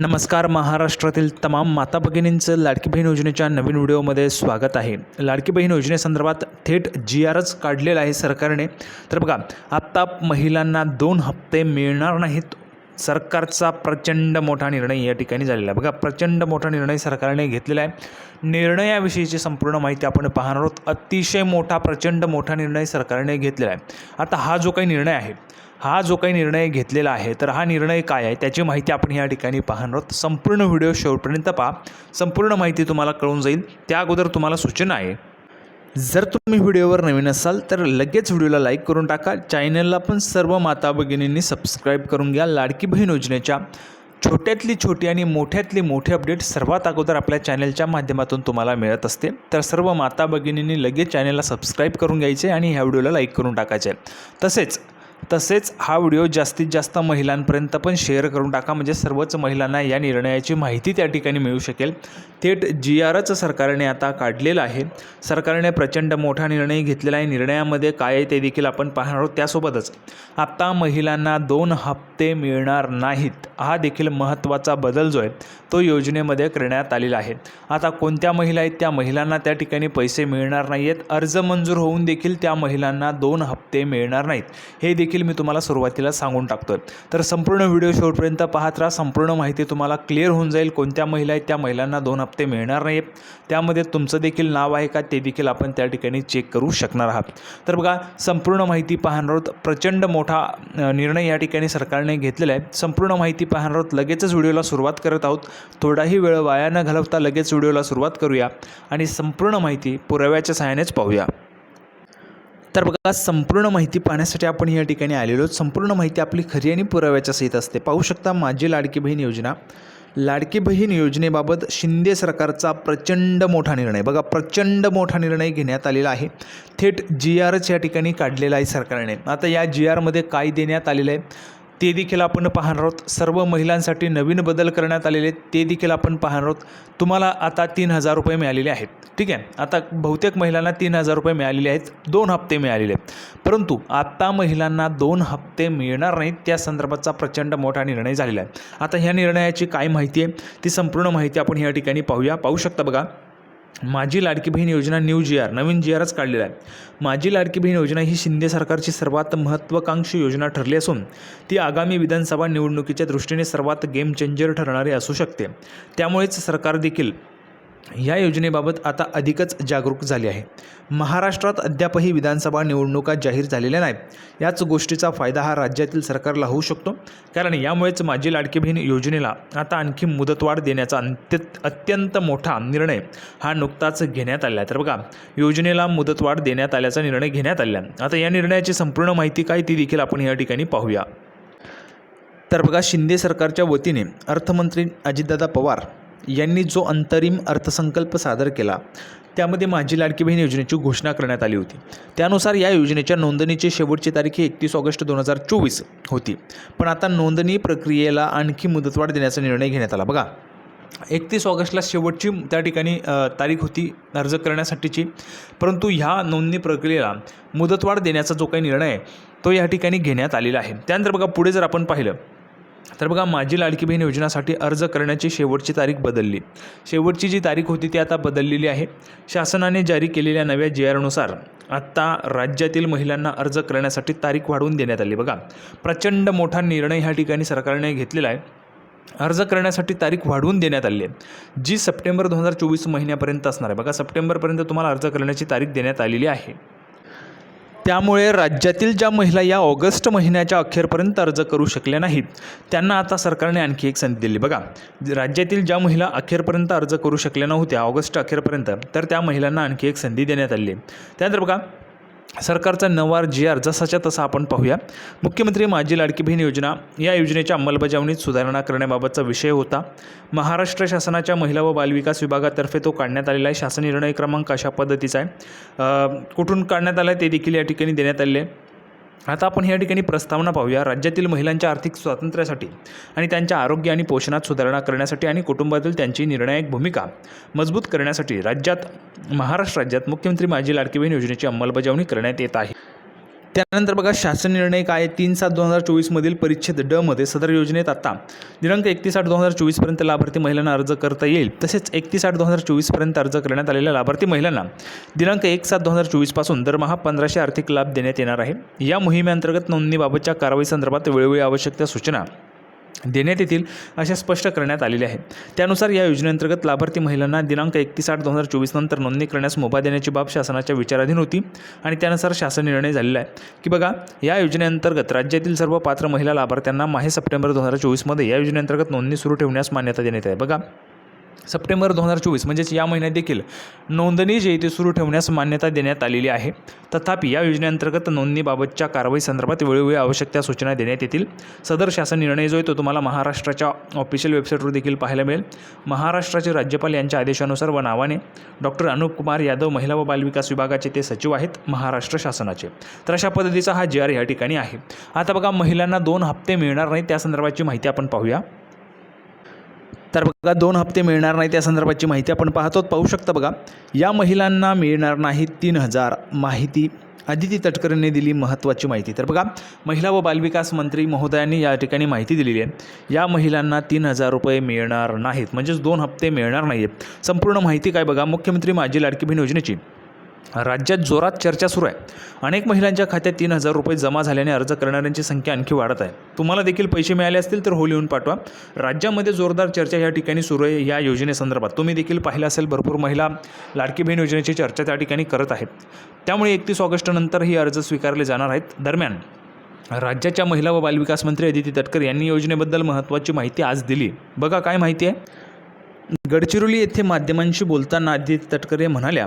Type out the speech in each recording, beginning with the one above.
नमस्कार महाराष्ट्रातील तमाम माता भगिनींचं लाडकी बहीण योजनेच्या नवीन व्हिडिओमध्ये स्वागत आहे. लाडकी बहीण योजनेसंदर्भात थेट जी आरच काढलेला आहे सरकारने. तर बघा आत्ता महिलांना दोन हप्ते मिळणार नाहीत. सरकारचा प्रचंड मोठा निर्णय या ठिकाणी झालेला आहे. बघा प्रचंड मोठा निर्णय सरकारने घेतलेला आहे. निर्णयाविषयीची संपूर्ण माहिती आपण पाहणार आहोत. अतिशय मोठा प्रचंड मोठा निर्णय सरकारने घेतलेला आहे. आता हा जो काही निर्णय आहे हा जो काही निर्णय घेतलेला आहे तर हा निर्णय काय आहे त्याची माहिती आपण या ठिकाणी पाहणार आहोत. संपूर्ण व्हिडिओ शेवटपर्यंत पहा. संपूर्ण माहिती तुम्हाला कळून जाईल. त्या अगोदर तुम्हाला सूचना आहे. जर तुम्ही व्हिडिओवर नवीन असाल तर लगेच व्हिडिओला लाईक करून टाका. चॅनलला पण सर्व माता भगिनींनी सबस्क्राईब करून घ्या. लाडकी बहीण योजनेच्या छोट्यातली छोटी आणि मोठ्यातली मोठी अपडेट सर्वात अगोदर आपल्या चॅनलच्या माध्यमातून तुम्हाला मिळत असते. तर सर्व माता भगिनींनी लगेच चॅनलला सबस्क्राईब करून घ्यायचे आणि ह्या व्हिडिओला लाईक करून टाकायचे. तसेच तसेच हा व्हिडिओ जास्तीत जास्त महिलांपर्यंत पण शेअर करून टाका. म्हणजे सर्वच महिलांना या निर्णयाची माहिती त्या ठिकाणी मिळू शकेल. थेट जी आरच सरकारने आता काढलेलं आहे. सरकारने प्रचंड मोठा निर्णय घेतलेला आहे. निर्णयामध्ये काय आहे ते देखील आपण पाहणार आहोत. त्यासोबतच आता महिलांना दोन हप्ते मिळणार नाहीत. हा देखील महत्त्वाचा बदल जो आहे तो योजनेमध्ये करण्यात आलेला आहे. आता कोणत्या महिला आहेत? त्या महिलांना त्या ठिकाणी पैसे मिळणार नाही आहेत अर्ज मंजूर होऊन देखील त्या महिलांना दोन हप्ते मिळणार नाहीत. हे देखील देखील मी तुम्हाला सुरुवातीला सांगून टाकतोय. तर संपूर्ण व्हिडिओ शेवटपर्यंत पाहत राहा. संपूर्ण माहिती तुम्हाला क्लिअर होऊन जाईल. कोणत्या महिला आहेत त्या महिलांना दोन हप्ते मिळणार नाही आहेत त्यामध्ये तुमचं देखील नाव आहे का ते देखील आपण त्या ठिकाणी चेक करू शकणार आहात. तर बघा संपूर्ण माहिती पाहणार आहोत. प्रचंड मोठा निर्णय या ठिकाणी सरकारने घेतलेला आहे. संपूर्ण माहिती पाहणार आहोत. लगेचच व्हिडिओला सुरुवात करत आहोत. थोडाही वेळ वाया न घालवता लगेच व्हिडिओला सुरुवात करूया. आणि संपूर्ण माहिती पुराव्याच्या सहाय्यानेच पाहूया. तर बघा संपूर्ण माहिती पाहण्यासाठी आपण या ठिकाणी आलेलो संपूर्ण माहिती आपली खरी आणि पुराव्याच्या सहित असते. पाहू शकता माझी लाडकी बहीण योजना. लाडकी बहीण योजनेबाबत शिंदे सरकारचा प्रचंड मोठा निर्णय. बघा प्रचंड मोठा निर्णय घेण्यात आलेला आहे. थेट जी आरच या ठिकाणी काढलेला आहे सरकारने. आता या जी आरमध्ये काय देण्यात आलेलं आहे? ते देखील आपण पाहणार आहोत. सर्व महिलांसाठी नवीन बदल करण्यात आलेले आहेत. ते देखील आपण पाहणार आहोत. तुम्हाला आता तीन हजार रुपये मिळालेले आहेत. ठीक आहे? आता बहुतेक महिलांना तीन हजार रुपये मिळालेले आहेत. दोन हप्ते मिळालेले आहेत. परंतु आता महिलांना दोन हप्ते मिळणार नाहीत. त्या संदर्भाचा प्रचंड मोठा निर्णय झालेला आहे. आता ह्या निर्णयाची काय माहिती आहे? ती संपूर्ण माहिती आपण या ठिकाणी पाहूया. पाहू शकता बघा. माझी लाडकी बहीण योजना न्यू जी आर नवीन जी आरच काढलेला आहे. माझी लाडकी बहीण योजना ही शिंदे सरकारची सर्वात महत्त्वाकांक्षी योजना ठरली असून ती आगामी विधानसभा निवडणुकीच्या दृष्टीने सर्वात गेम चेंजर ठरणारी असू शकते. त्यामुळेच सरकार देखील या योजनेबाबत आता अधिकच जागरूक झाली आहे. महाराष्ट्रात अद्यापही विधानसभा निवडणुका जाहीर झालेल्या नाहीत. याच गोष्टीचा फायदा हा राज्यातील सरकारला होऊ शकतो. कारण यामुळेच माझी लाडकी बहीण योजनेला आता आणखी मुदतवाढ देण्याचा अंत्यत अत्यंत मोठा निर्णय हा नुकताच घेण्यात आला आहे. तर बघा योजनेला मुदतवाढ देण्यात आल्याचा निर्णय घेण्यात आला आहे. आता या निर्णयाची संपूर्ण माहिती काय ती देखील आपण या ठिकाणी पाहूया. तर बघा शिंदे सरकारच्या वतीने अर्थमंत्री अजितदादा पवार यांनी जो अंतरिम अर्थसंकल्प सादर केला त्यामध्ये माझी लाडकी बहीण योजनेची घोषणा करण्यात आली होती. त्यानुसार या योजनेच्या नोंदणीची शेवटची तारीख ही एकतीस ऑगस्ट दोन हजार चोवीस होती. पण आता नोंदणी प्रक्रियेला आणखी मुदतवाढ देण्याचा निर्णय घेण्यात आला. बघा एकतीस ऑगस्टला शेवटची त्या ठिकाणी तारीख होती अर्ज करण्यासाठीची. परंतु ह्या नोंदणी प्रक्रियेला मुदतवाढ देण्याचा जो काही निर्णय आहे तो या ठिकाणी घेण्यात आलेला आहे. त्यानंतर बघा पुढे जर आपण पाहिलं तर बघा माझी लाडकी बहीण योजनासाठी अर्ज करण्याची शेवटची तारीख बदलली. शेवटची जी तारीख होती ती आता बदललेली आहे. शासनाने जारी केलेल्या नव्या जी आरनुसार आत्ता राज्यातील महिलांना अर्ज करण्यासाठी तारीख वाढवून देण्यात आली. बघा प्रचंड मोठा निर्णय ह्या ठिकाणी सरकारने घेतलेला आहे. अर्ज करण्यासाठी तारीख वाढवून देण्यात आली आहे. जी सप्टेंबर दोन हजार चोवीस महिन्यापर्यंत असणार आहे. बघा सप्टेंबरपर्यंत तुम्हाला अर्ज करण्याची तारीख देण्यात आलेली आहे. त्यामुळे राज्यातील ज्या महिला या ऑगस्ट महिन्याच्या अखेरपर्यंत अर्ज करू शकल्या नाहीत त्यांना आता सरकारने आणखी एक संधी दिली. बघा राज्यातील ज्या महिला अखेरपर्यंत अर्ज करू शकल्या नव्हत्या ऑगस्ट अखेरपर्यंत तर त्या महिलांना आणखी एक संधी देण्यात आली. आहे त्यानंतर बघा सरकारचा नवार जी आर जसाच्या तसा आपण पाहूया. मुख्यमंत्री माझी लाडकी बहीण योजना या योजनेच्या अंमलबजावणीत सुधारणा करण्याबाबतचा विषय होता. महाराष्ट्र शासनाच्या महिला व बालविकास विभागातर्फे तो काढण्यात आलेला आहे. शासन निर्णय क्रमांक अशा पद्धतीचा आहे. कुठून काढण्यात आला आहे ते देखील या ठिकाणी देण्यात आले आहे. आता आपण या ठिकाणी प्रस्तावना पाहूया. राज्यातील महिलांच्या आर्थिक स्वातंत्र्यासाठी आणि त्यांच्या आरोग्य आणि पोषणात सुधारणा करण्यासाठी आणि कुटुंबातील त्यांची निर्णायक भूमिका मजबूत करण्यासाठी राज्यात महाराष्ट्र राज्यात मुख्यमंत्री माझी लाडकी बहीण योजनेची अंमलबजावणी करण्यात येत आहे. त्यानंतर बघा शासन निर्णय काय तीन सात दोन हजार चोवीसमधील परिच्छेद ड मध्ये सदर योजनेत आता. दिनांक एकतीस आठ दोन हजार चोवीसपर्यंत लाभार्थी महिलांना अर्ज करता येईल. तसेच एकतीस आठ दोन हजार चोवीसपर्यंत अर्ज करण्यात आलेल्या लाभार्थी महिलांना दिनांक एक सात दोन हजार चोवीसपासून दरमहा पंधराशे आर्थिक लाभ देण्यात येणार आहे. या मोहिमेअंतर्गत नोंदणीबाबतच्या कारवाईसंदर्भात वेळोवेळी आवश्यक त्या सूचना देण्यात येतील अशा स्पष्ट करण्यात आलेले आहे त्यानुसार या योजनेअंतर्गत लाभार्थी महिलांना दिनांक एकतीस आठ दोन हजार चोवीस नंतर नोंदणी करण्यास मुभा देण्याची बाब शासनाच्या विचाराधीन होती आणि त्यानुसार शासन निर्णय झालेला आहे. की बघा या योजनेअंतर्गत राज्यातील सर्व पात्र महिला लाभार्थ्यांना माहे सप्टेंबर दोन हजार चोवीसमध्ये या योजनेअंतर्गत नोंदणी सुरू ठेवण्यास मान्यता देण्यात आहे. बघा सप्टेंबर दोन हजार चोवीस म्हणजेच या महिन्यात देखील नोंदणी जी आहे ती सुरू ठेवण्यास मान्यता देण्यात आलेली आहे. तथापि या योजनेअंतर्गत नोंदणीबाबतच्या कारवाई संदर्भात वेळोवेळी आवश्यक त्या सूचना देण्यात येतील. सदर शासन निर्णय जो आहे तो तुम्हाला महाराष्ट्राच्या ऑफिशियल वेबसाईटवर देखील पाहायला मिळेल. महाराष्ट्राचे राज्यपाल यांच्या आदेशानुसार व नावाने डॉक्टर अनुप कुमार यादव महिला व बालविकास विभागाचे ते सचिव आहेत महाराष्ट्र शासनाचे. तर अशा पद्धतीचा हा जी आर या ठिकाणी आहे. आता बघा महिलांना दोन हप्ते मिळणार नाही त्या संदर्भाची माहिती आपण पाहूया. तर बघा दोन हप्ते मिळणार नाही त्या संदर्भाची माहिती आपण पाहतो. पाहू शकता बघा या महिलांना मिळणार नाही तीन हजार माहिती. अदिती तटकरेंनी दिली महत्त्वाची माहिती. तर बघा महिला व बालविकास मंत्री महोदयांनी या ठिकाणी माहिती दिलेली आहे. या महिलांना तीन हजार रुपये मिळणार नाहीत. म्हणजेच दोन हप्ते मिळणार नाही आहेत संपूर्ण माहिती काय बघा मुख्यमंत्री माझी लाडकी बहीण योजनेची. राज्यात जोरात चर्चा सुरू आहे. अनेक महिलांच्या खात्यात तीन हजार रुपये जमा झाल्याने अर्ज करणाऱ्यांची संख्या आणखी वाढत आहे. तुम्हाला देखील पैसे मिळाले असतील तर हो लिहून पाठवा. राज्यामध्ये जोरदार चर्चा या ठिकाणी सुरू आहे या योजनेसंदर्भात. तुम्ही देखील पाहिलं असेल भरपूर महिला लाडकी बहीण योजनेची चर्चा त्या ठिकाणी करत आहेत. त्यामुळे एकतीस ऑगस्टनंतर ही अर्ज स्वीकारले जाणार आहेत. दरम्यान राज्याच्या महिला व बालविकास मंत्री अदिती तटकर यांनी योजनेबद्दल महत्त्वाची माहिती आज दिली. बघा काय माहिती आहे? गडचिरोली येथे माध्यमांशी बोलताना आदिती तटकरे म्हणाल्या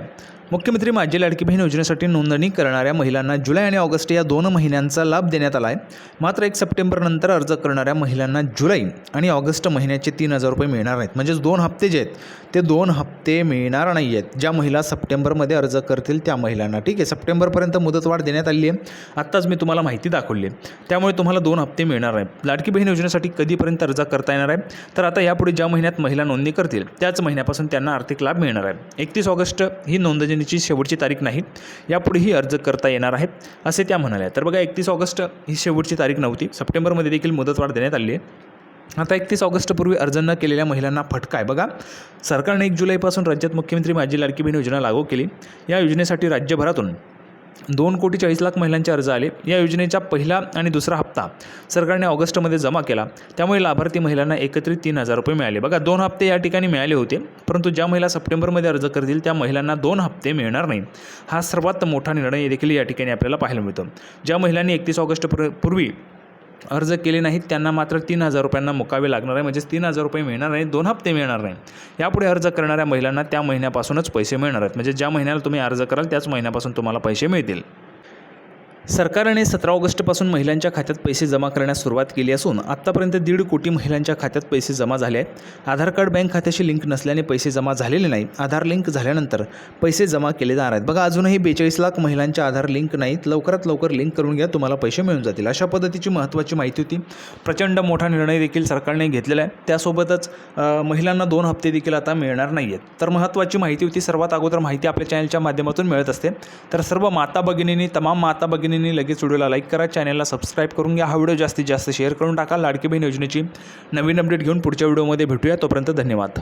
मुख्यमंत्री माझी लाडकी बहीण योजनेसाठी नोंदणी करणाऱ्या महिलांना जुलै आणि ऑगस्ट या दोन महिन्यांचा लाभ देण्यात आला आहे मात्र एक सप्टेंबरनंतर अर्ज करणाऱ्या महिलांना जुलै आणि ऑगस्ट महिन्याचे तीन हजार रुपये मिळणार नाहीत. म्हणजेच दोन हप्ते जे आहेत ते दोन हप्ते मिळणार नाही आहेत ज्या महिला सप्टेंबरमध्ये अर्ज करतील त्या महिलांना. ठीक आहे सप्टेंबरपर्यंत मुदतवाढ देण्यात आली आहे. आत्ताच मी तुम्हाला माहिती दाखवली आहे. त्यामुळे तुम्हाला दोन हप्ते मिळणार आहे लाडकी बहीण योजनेसाठी कधीपर्यंत अर्ज करता येणार आहे? तर आता यापुढे ज्या महिन्यात महिला नोंदणी करतील त्याच महिन्यापासून त्यांना आर्थिक लाभ मिळणार आहे. एकतीस ऑगस्ट ही नोंदणी नोंदणीची शेवटची तारीख नाही यापुढेही अर्ज करता येणार आहेत असे त्या म्हणाल्या. तर बघा एकतीस ऑगस्ट ही शेवटची तारीख नव्हती. सप्टेंबरमध्ये देखील मुदतवाढ देण्यात आली आहे. आता एकतीस ऑगस्टपूर्वी अर्ज न केलेल्या महिलांना फटका आहे. बघा सरकारने एक जुलैपासून राज्यात मुख्यमंत्री माझी लाडकी बहीण योजना लागू केली. या योजनेसाठी राज्यभरातून दोन कोटी चाळीस लाख महिलांचे अर्ज आले. या योजनेचा पहिला आणि दुसरा हप्ता सरकारने ऑगस्टमध्ये जमा केला. त्यामुळे लाभार्थी महिलांना एकत्रित तीन हजार रुपये मिळाले. बघा दोन हप्ते या ठिकाणी मिळाले होते परंतु ज्या महिला सप्टेंबरमध्ये अर्ज करतील त्या महिलांना दोन हप्ते मिळणार नाही. हा सर्वात मोठा निर्णय देखील या ठिकाणी आपल्याला पाहायला मिळतो. ज्या महिलांनी एकतीस ऑगस्ट पूर्वी अर्ज केले नाहीत त्यांना मात्र तीन हजार रुपयांना मुकावे लागणार आहे. म्हणजेच तीन हजार रुपये मिळणार नाही दोन हप्ते मिळणार नाही. यापुढे अर्ज करणाऱ्या महिलांना त्या महिन्यापासूनच पैसे मिळणार आहेत. म्हणजे ज्या महिन्याला तुम्ही अर्ज कराल त्याच महिन्यापासून तुम्हाला पैसे मिळतील. सरकारने सतरा ऑगस्टपासून महिलांच्या खात्यात पैसे जमा करण्यास सुरुवात केली असून आत्तापर्यंत दीड कोटी महिलांच्या खात्यात पैसे जमा झाले आहेत. आधार कार्ड बँक खात्याशी लिंक नसल्याने पैसे जमा झालेले नाही. आधार लिंक झाल्यानंतर पैसे जमा केले जाणार आहेत. बघा अजूनही बेचाळीस लाख महिलांच्या आधार लिंक नाहीत. लवकरात लवकर लिंक करून घ्या तुम्हाला पैसे मिळून जातील. अशा पद्धतीची महत्त्वाची माहिती होती. प्रचंड मोठा निर्णय देखील सरकारने घेतलेला आहे. त्यासोबतच महिलांना दोन हप्ते देखील आता मिळणार नाही आहेत तर महत्त्वाची माहिती होती. सर्वात अगोदर माहिती आपल्या चॅनलच्या माध्यमातून मिळत असते. तर सर्व माता भगिनींनी तमाम माता भगिनींनी लगेच व्हिडिओला लाईक करा चॅनलला सबस्क्राईब करून घ्या. हा व्हिडिओ जास्तीत जास्त शेअर करून टाका. लाडकी बहीण योजनेची नवीन अपडेट घेऊन पुढच्या व्हिडिओमध्ये भेटूया. तोपर्यंत धन्यवाद.